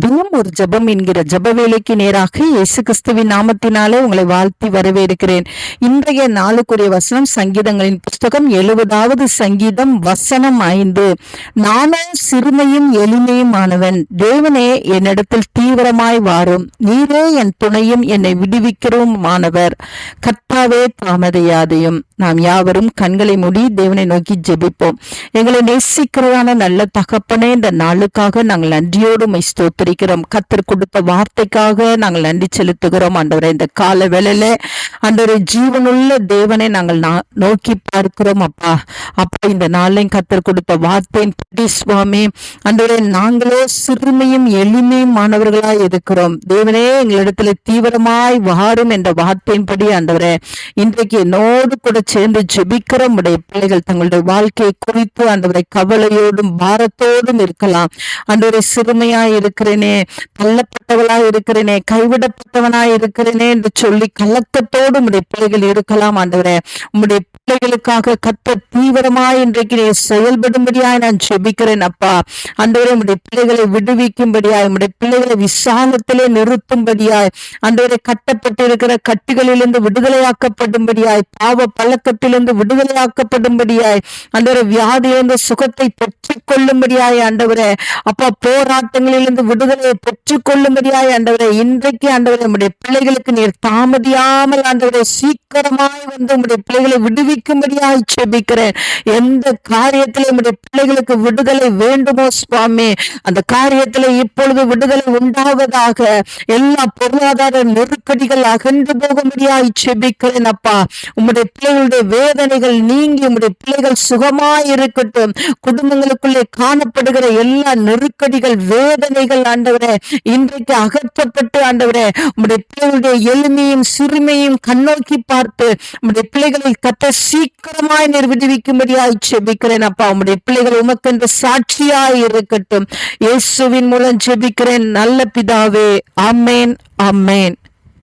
தினம் ஒரு ஜெபம் என்கிற ஜப வேலைக்கு நேராக இயேசு கிறிஸ்துவின் நாமத்தினாலே உங்களை வாழ்த்தி வரவேற்கிறேன். இன்றைய நாளுக்குரிய வசனம் சங்கீதங்களின் புஸ்தகம் எழுபதாவது சங்கீதம் வசனம் ஐந்து. நானும் சிறுமையும் எளிமையுமானவன். தேவனே என்னிடத்தில் தீவிரமாய் வாரும். நீரே என் துணையும் என்னை விடுவிக்கிறோம் மாணவர் கத்தாவே தாமதையாதையும். நாம் யாவரும் கண்களை மூடி தேவனை நோக்கி ஜெபிப்போம். எங்களை நேசிக்கிறதான நல்ல தகப்பனே இந்த நாளுக்காக நாங்கள் நன்றியோடு உம்மை ஸ்தோத்திரிக்கிறோம் கத்தர் கொடுத்த வார்த்தைக்காக நாங்கள் நன்றி செலுத்துகிறோம். ஆண்டவரே இந்த கால வேளையில ஆண்டவரே ஜீவனுள்ள தேவனை நாங்கள் நோக்கி பார்க்கிறோம். அப்பா அப்பா இந்த நாளையும் கத்தர் கொடுத்த வார்த்தையின் படி சுவாமி ஆண்டவரே நாங்களே சிறுமையும் எளிமையும் மாணவர்களாய் இருக்கிறோம். தேவனே எங்களிடத்துல தீவிரமாய் வாரும் என்ற வார்த்தையின்படி ஆண்டவரே இன்றைக்கு என்னோடு கூட சேர்ந்து ஜெபிக்கிற உடைய பிள்ளைகள் தங்களுடைய வாழ்க்கையை குறித்து ஆண்டவரை கவலையோடும் பாரத்தோடும் இருக்கலாம். ஆண்டவரை சிறுமையாய் இருக்கிற இருக்கிறேனே தள்ளப்பட்டவளாய் இருக்கிறேனே கைவிடப்பட்டவனாய் இருக்கிறேனே என்று சொல்லி கலக்கத்தோடு உடைய பிள்ளைகள் இருக்கலாம் ஆண்டவரே. உம்முடைய பிள்ளைகளுக்காக கத்த தீவிரமாய் இன்றைக்கு நீ செயல்படும்படியாய் நான் செபிக்கிறேன் அப்பா. ஆண்டவரே உம்முடைய பிள்ளைகளை விடுவிக்கும்படியாய் உம்முடைய பிள்ளைகளை விசாலத்திலே நிறுத்தும்படியாய் ஆண்டவரை கட்டப்பட்டிருக்கிற கட்டுகளிலிருந்து விடுதலையாக்கப்படும்படியாய் பாவ பழக்கத்திலிருந்து விடுதலையாக்கப்படும்படியாய் ஆண்டவரை வியாதியிலிருந்து சுகத்தை பெற்றுக் கொள்ளும்படியாய் ஆண்டவரே. அப்பா போராட்டங்களிலிருந்து விடுதலையை பெற்றுக் கொள்ளும்படியாய் ஆண்டவரே இன்றைக்கு ஆண்டவரே நம்முடைய பிள்ளைகளுக்கு நீர் தாமதியாமல் ஆண்டவரே சீக்கிரமாய் வந்து உங்களுடைய பிள்ளைகளை விடுவிக்கும்படியாய் செபிக்கிறேன் எந்த காரியத்திலே உங்களுடைய பிள்ளைகளுக்கு விடுதலை வேண்டுமோ சுவாமி அந்த காரியத்திலே இப்பொழுது விடுதலை உண்டாவதாக எல்லா பொருளாதார நெருக்கடிகள் அகன்று போகும்படியாய் செபிக்கிறேன் அப்பா. உம்முடைய பிள்ளைகளுடைய வேதனைகள் நீங்கி உங்களுடைய பிள்ளைகள் சுகமாய் இருக்கட்டும். குடும்பங்களுக்குள்ளே காணப்படுகிற எல்லா நெருக்கடிகள் வேதனைகள் ஆண்டவரே இன்றைக்கு அகற்றப்பட்டு ஆண்டவரே உம்முடைய பிள்ளைகளுடைய எளிமையும் சிறுமையும் கண்ணோக்கி பார்த்து உம்முடைய பிள்ளைகளை கத்த சீக்கிரமாய் நீர் விடுவிக்கும்படியாய் செபிக்கிறேன் அப்பா. உம்முடைய பிள்ளைகள் உமக்கென்று சாட்சியாய் இருக்கட்டும். இயேசுவின் மூலம் ஜெபிக்கிறேன். நல்ல பிதாவே அம்மேன் அம்மேன்